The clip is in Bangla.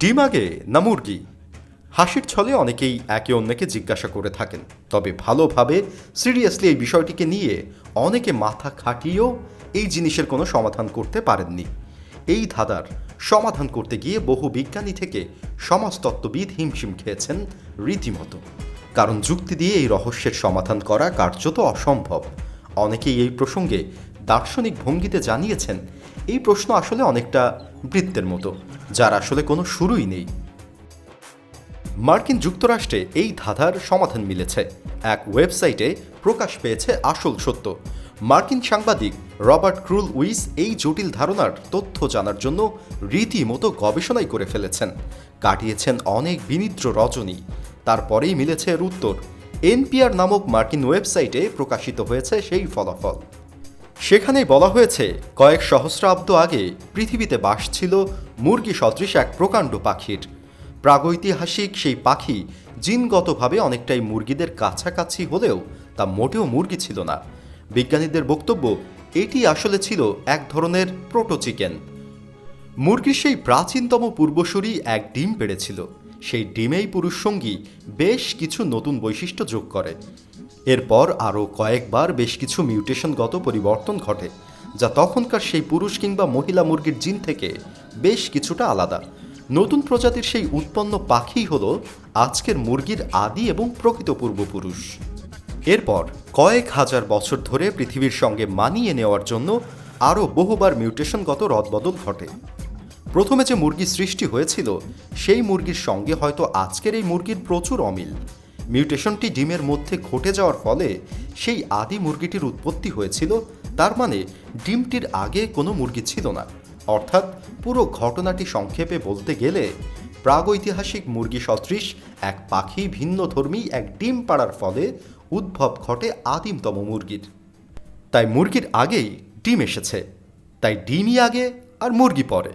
ডিম আগে না মুরগি? হাসির ছলে অনেকেই একে অন্যকে জিজ্ঞাসা করে থাকেন। তবে ভালোভাবে সিরিয়াসলি এই বিষয়টিকে নিয়ে অনেকে মাথা খাটিয়েও এই জিনিসের কোনো সমাধান করতে পারেননি। এই ধাঁধার সমাধান করতে গিয়ে বহু বিজ্ঞানী থেকে সমাজতত্ত্ববিদ হিমশিম খেয়েছেন রীতিমতো। কারণ যুক্তি দিয়ে এই রহস্যের সমাধান করা কার্যত অসম্ভব। অনেকেই এই প্রসঙ্গে দার্শনিক ভঙ্গিতে জানিয়েছেন, এই প্রশ্ন আসলে অনেকটা বৃত্তের মতো, যার আসলে কোনো শুরুই নেই। মার্কিন যুক্তরাষ্ট্রে এই ধাঁধার সমাধান মিলেছে। এক ওয়েবসাইটে প্রকাশ পেয়েছে আসল সত্য। মার্কিন সাংবাদিক রবার্ট ক্রুল উইস এই জটিল ধারণার তথ্য জানার জন্য রীতিমতো গবেষণাই করে ফেলেছেন। কাটিয়েছেন অনেক বিনিদ্র রজনী। তারপরেই মিলেছে এর উত্তর। এনপিআর নামক মার্কিন ওয়েবসাইটে প্রকাশিত হয়েছে সেই ফলাফল। সেখানেই বলা হয়েছে, কয়েক সহস্রাব্দ আগে পৃথিবীতে বাস ছিল মুরগি সদৃশ এক প্রকাণ্ড পাখির। প্রাগৈতিহাসিক সেই পাখি জিনগতভাবে অনেকটাই মুরগিদের কাছাকাছি হলেও তা মোটেও মুরগি ছিল না। বিজ্ঞানীদের বক্তব্য, এটি আসলে ছিল এক ধরনের প্রোটো চিকেন মুরগির সেই প্রাচীনতম পূর্বসূরি এক ডিম পেড়েছিল। সেই ডিমেই পুরুষ সঙ্গী বেশ কিছু নতুন বৈশিষ্ট্য যোগ করে। এরপর আরও কয়েকবার বেশ কিছু মিউটেশনগত পরিবর্তন ঘটে, যা তখনকার সেই পুরুষ কিংবা মহিলা মুরগির জিন থেকে বেশ কিছুটা আলাদা। নতুন প্রজাতির সেই উৎপন্ন পাখিই হল আজকের মুরগির আদি এবং প্রকৃত পূর্বপুরুষ। এরপর কয়েক হাজার বছর ধরে পৃথিবীর সঙ্গে মানিয়ে নেওয়ার জন্য আরও বহুবার মিউটেশনগত রদবদল ঘটে। প্রথমে যে মুরগি সৃষ্টি হয়েছিল, সেই মুরগির সঙ্গে হয়তো আজকের এই মুরগির প্রচুর অমিল। মিউটেশনটি ডিমের মধ্যে ঘটে যাওয়ার ফলে সেই আদি মুরগিটির উৎপত্তি হয়েছিল, তার মানে ডিমটির আগে কোনো মুরগি ছিল না। অর্থাৎ পুরো ঘটনাটি সংক্ষেপে বলতে গেলে, প্রাগৈতিহাসিক মুরগি সদৃশ, এক পাখি ভিন্নধর্মী এক ডিম পাড়ার ফলে উদ্ভব ঘটে আদিমতম মুরগির। তাই মুরগির আগেই ডিম এসেছে। তাই ডিমই আগে আর মুরগি পরে।